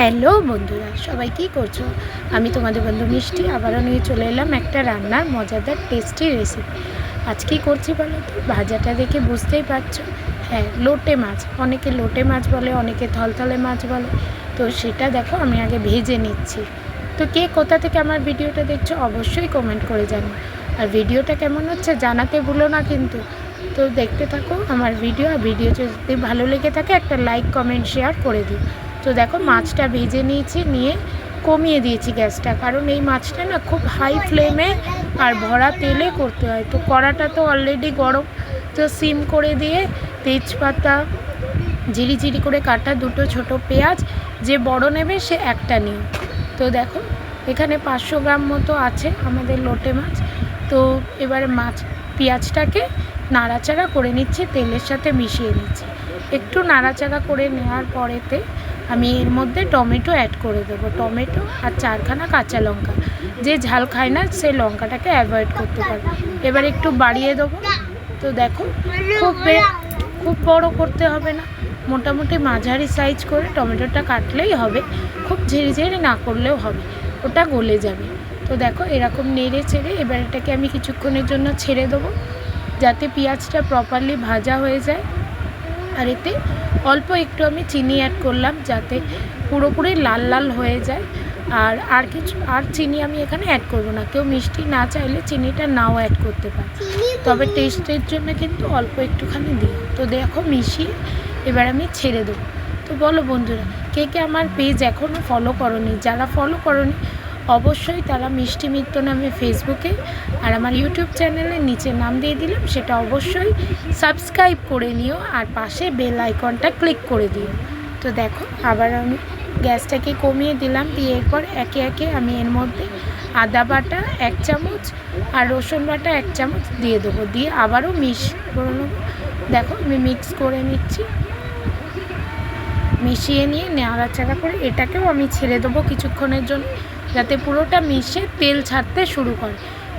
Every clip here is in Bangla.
হ্যালো বন্ধুরা, সবাই কি করছ? আমি তোমাদের বন্ধু মিষ্টি, আবারও নিয়ে চলে এলাম একটা রান্নার মজাদার টেস্টি রেসিপি আজ কী করছি বলো তো? ভাজাটা দেখে বুঝতেই পারছ। হ্যাঁ লোটে মাছ, অনেকে লোটে মাছ বলে, অনেকে থলথলে মাছ বলে। তো সেটা দেখো, আমি আগে ভেজে নিচ্ছি। তো কে কোথা থেকে আমার ভিডিওটা দেখছ, অবশ্যই কমেন্ট করে জানো আর ভিডিওটা কেমন হচ্ছে জানাতে ভুলো না কিন্তু। তো দেখতে থাকো আমার ভিডিও, আর ভিডিও যদি ভালো লেগে থাকে, একটা লাইক কমেন্ট শেয়ার করে দিও। তো দেখো, মাছটা ভেজে নিয়েছি, নিয়ে কমিয়ে দিয়েছি গ্যাসটা। কারণ এই মাছটা না খুব হাই ফ্লেমে আর ভরা তেলে করতে হয়। তো কড়াটা তো অলরেডি গরম। তো সিম করে দিয়ে তেজপাতা ঝিরি ঝিরি করে কাটা দুটো ছোট পেঁয়াজ, যে বড় নেবে সে একটা নিও তো দেখো, এখানে পাঁচশো গ্রাম মতো আছে আমাদের লোটে মাছ। তো এবারে মাছ, পেঁয়াজটাকে নাড়াচাড়া করে নিচ্ছি, তেলের সাথে মিশিয়ে নিচ্ছি। একটু নাড়াচাড়া করে নেওয়ার পরেতে আমি এর মধ্যে টমেটো অ্যাড করে দেবো। টমেটো আর চারখানা কাঁচা লঙ্কা। যে ঝাল খায় না, সে লঙ্কাটাকে অ্যাভয়েড করতে পারে। এবার একটু বাড়িয়ে দেবো। তো দেখো, খুব খুব বড় করতে হবে না। মোটামুটি মাঝারি সাইজ করে টমেটোটা কাটলেই হবে। খুব ঝেড়ে ঝেড়ে না করলেও হবে। ওটা গলে যাবে। তো দেখো, এরকম নেড়ে ছেড়ে এবার এটাকে আমি কিছুক্ষণের জন্য ছেড়ে দেবো। যাতে পেঁয়াজটা প্রপারলি ভাজা হয়ে যায়। আর এতে অল্প একটু আমি চিনি অ্যাড করলাম যাতে পুরোপুরি লাল লাল হয়ে যায়। আর আর কিছু, আর চিনি আমি এখানে অ্যাড করব না। কেউ মিষ্টি না চাইলে চিনিটা নাও অ্যাড করতে পারে। তবে টেস্টের জন্য কিন্তু অল্প একটুখানি দিই তো দেখো মিশিয়ে এবার আমি ছেড়ে দেবো। তো বলো বন্ধুরা, কে কে আমার পেজ এখনও ফলো করনি? যারা ফলো করনি অবশ্যই তারা মিষ্টি মিত্র নামে ফেসবুকে আর আমার ইউটিউব চ্যানেলের নিচে নাম দিয়ে দিলাম, সেটা অবশ্যই সাবস্ক্রাইব করে নিও আর পাশে বেল আইকনটা ক্লিক করে দিও। তো দেখো, আবার আমি গ্যাসটাকে কমিয়ে দিলাম, দিয়ে এরপর একে একে আমি এর মধ্যে আদা বাটা এক চামচ আর রসুন বাটা এক চামচ দিয়ে দেবো, দিয়ে আবারও মিক্স করে নেব। দেখো, আমি মিক্স করে নিচ্ছি। মিশিয়ে নিয়ে নেওয়া নাড়াচাড়া করে এটাকেও আমি ছেড়ে দেবো কিছুক্ষণের জন্য। যাতে পুরোটা মিশে তেল ছাড়তে শুরু করে।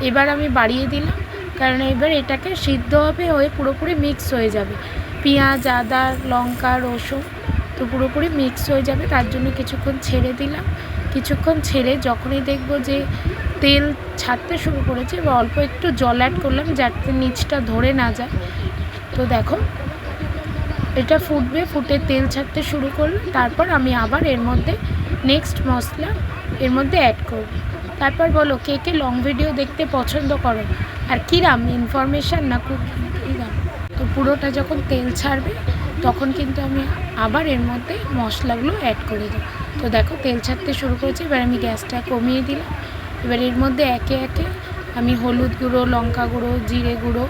এবার আমি বাড়িয়ে দিলাম, কারণ এবার এটাকে সিদ্ধ হবে হয়ে পুরোপুরি মিক্স হয়ে যাবে। পেঁয়াজ, আদা, লঙ্কা, রসুন তো পুরোপুরি মিক্স হয়ে যাবে, তার জন্য কিছুক্ষণ ছেড়ে দিলাম। কিছুক্ষণ ছেড়ে যখনই দেখব যে তেল ছাড়তে শুরু করেছে বা অল্প একটু জল অ্যাড করলাম যাতে নিচটা ধরে না যায়। তো দেখো, এটা ফুটবে, ফুটে তেল ছাড়তে শুরু করল। তারপর আমি আবার এর মধ্যে নেক্সট মশলা এর মধ্যে অ্যাড করব তারপর বলো, কে কে লং ভিডিও দেখতে পছন্দ করো? আর কিরাম ইনফরমেশান না খুব কিরাম? তো পুরোটা যখন তেল ছাড়বে, তখন কিন্তু আমি আবার এর মধ্যে মশলাগুলো অ্যাড করে দেবো। তো দেখো, তেল ছাড়তে শুরু করেছি, এবার আমি গ্যাসটা কমিয়ে দিলাম। এবার এর মধ্যে একে একে আমি হলুদ গুঁড়ো, লঙ্কা গুঁড়ো, জিরে গুঁড়ো,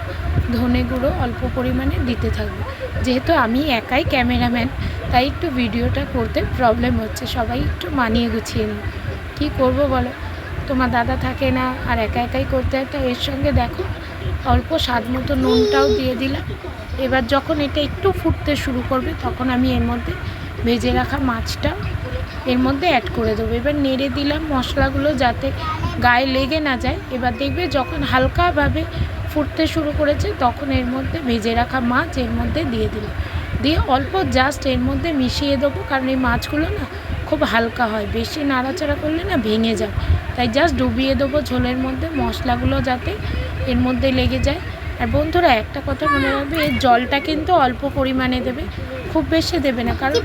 ধনে গুঁড়ো অল্প পরিমাণে দিতে থাকব। যেহেতু আমি একাই ক্যামেরাম্যান, তাই একটু ভিডিওটা করতে প্রবলেম হচ্ছে। সবাই একটু মানিয়ে গুছিয়ে নিই কী করব বলো? তোমার দাদা থাকে না, আর একা একাই করতে হয়। তো এর সঙ্গে দেখো, অল্প স্বাদ মতো নুনটাও দিয়ে দিলাম। এবার যখন এটা একটু ফুটতে শুরু করবে, তখন আমি এর মধ্যে ভেজে রাখা মাছটা এর মধ্যে অ্যাড করে দেবো। এবার নেড়ে দিলাম মশলাগুলো যাতে গায়ে লেগে না যায়। এবার দেখবে যখন হালকাভাবে ফুটতে শুরু করেছে, তখন এর মধ্যে ভেজে রাখা মাছ এর মধ্যে দিয়ে দিলাম। দিয়ে অল্প জাস্ট এর মধ্যে মিশিয়ে দেবো, কারণ এই মাছগুলো না খুব হালকা হয়। বেশি নাড়াচাড়া করলে না ভেঙে যায়। তাই জাস্ট ডুবিয়ে দেবো ঝোলের মধ্যে মশলাগুলো যাতে এর মধ্যে লেগে যায়। আর বন্ধুরা, একটা কথা মনে রাখবে, এর জলটা কিন্তু অল্প পরিমাণে দেবে, খুব বেশি দেবে না। কারণ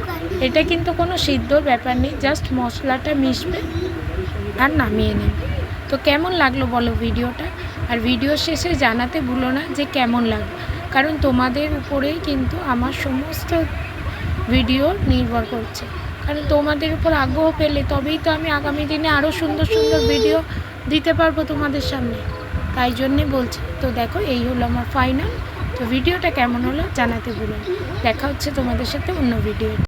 এটা কিন্তু কোনো সিদ্ধর ব্যাপার নেই জাস্ট মশলাটা মিশবে আর নামিয়ে নেবে। তো কেমন লাগল বলো ভিডিওটা? আর ভিডিও শেষে জানাতে ভুলো না যে কেমন লাগল। কারণ তোমাদের উপরেই কিন্তু আমার সমস্ত ভিডিও নির্ভর করছে। কারণ তোমাদের উপর আগ্রহ পেলে তবেই তো আমি আগামী দিনে আরও সুন্দর সুন্দর ভিডিও দিতে পারব তোমাদের সামনে। তাই জন্যে বলছি, তো দেখো, এই হলো আমার ফাইনাল তো ভিডিওটা কেমন হলো জানাতে ভুলো দেখা হচ্ছে তোমাদের সাথে অন্য ভিডিও